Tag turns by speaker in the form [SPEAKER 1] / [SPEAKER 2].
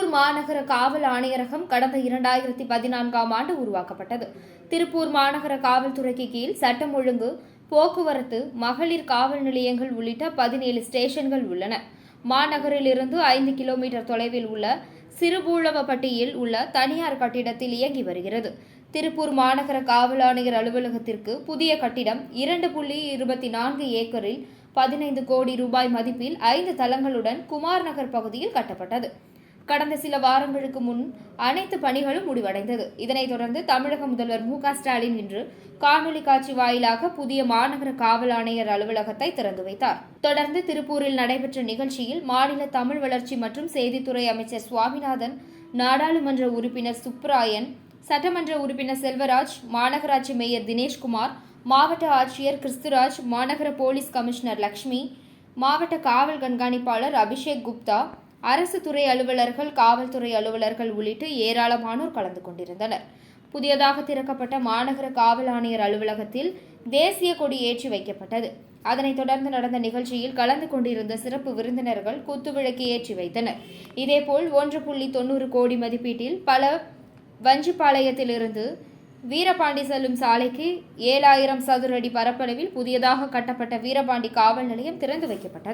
[SPEAKER 1] திருப்பூர் மாநகர காவல் ஆணையரகம் கடந்த இரண்டாயிரத்தி பதினான்காம் ஆண்டு உருவாக்கப்பட்டது. திருப்பூர் மாநகர காவல்துறைக்கு கீழ் சட்டம் ஒழுங்கு போக்குவரத்து மகளிர் காவல் நிலையங்கள் உள்ளிட்ட பதினேழு ஸ்டேஷன்கள் உள்ளன. மாநகரிலிருந்து ஐந்து கிலோமீட்டர் தொலைவில் உள்ள சிறுபூழவப்பட்டியில் உள்ள தனியார் கட்டிடத்தில் இயங்கி வருகிறது. திருப்பூர் மாநகர காவல் ஆணையர் அலுவலகத்திற்கு புதிய கட்டிடம் இரண்டு புள்ளி இருபத்தி நான்கு ஏக்கரில் பதினைந்து கோடி ரூபாய் மதிப்பில் ஐந்து தளங்களுடன் குமார் நகர் பகுதியில் கட்டப்பட்டது. கடந்த சில வாரங்களுக்கு முன் அனைத்து பணிகளும் முடிவடைந்தது. இதனைத் தொடர்ந்து தமிழக முதல்வர் மு ஸ்டாலின் இன்று காணொலி காட்சி வாயிலாக புதிய மாநகர காவல் ஆணையர் அலுவலகத்தை திறந்து வைத்தார். தொடர்ந்து திருப்பூரில் நடைபெற்ற நிகழ்ச்சியில் மாநில தமிழ் வளர்ச்சி மற்றும் செய்தித்துறை அமைச்சர் சுவாமிநாதன் நாடாளுமன்ற உறுப்பினர் சுப்ராயன் சட்டமன்ற உறுப்பினர் செல்வராஜ் மாநகராட்சி மேயர் தினேஷ்குமார் மாவட்ட ஆட்சியர் கிறிஸ்துராஜ் மாநகர போலீஸ் கமிஷனர் லக்ஷ்மி மாவட்ட காவல் கண்காணிப்பாளர் அபிஷேக் குப்தா அரசு துறை அலுவலர்கள் காவல்துறை அலுவலர்கள் உள்ளிட்டு ஏராளமானோர் கலந்து கொண்டிருந்தனர். புதியதாக திறக்கப்பட்ட மாநகர காவல் ஆணையர் அலுவலகத்தில் தேசிய கொடி ஏற்றி வைக்கப்பட்டது. அதனைத் தொடர்ந்து நடந்த நிகழ்ச்சியில் கலந்து கொண்டிருந்த சிறப்பு விருந்தினர்கள் குத்துவிளக்கு ஏற்றி வைத்தனர். இதேபோல் ஒன்று புள்ளி தொண்ணூறு கோடி மதிப்பீட்டில் பல வஞ்சிப்பாளையத்திலிருந்து வீரபாண்டி செல்லும் சாலைக்கு ஏழாயிரம் சதுர அடி பரப்பளவில் புதியதாக கட்டப்பட்ட வீரபாண்டி காவல் நிலையம் திறந்து வைக்கப்பட்டது.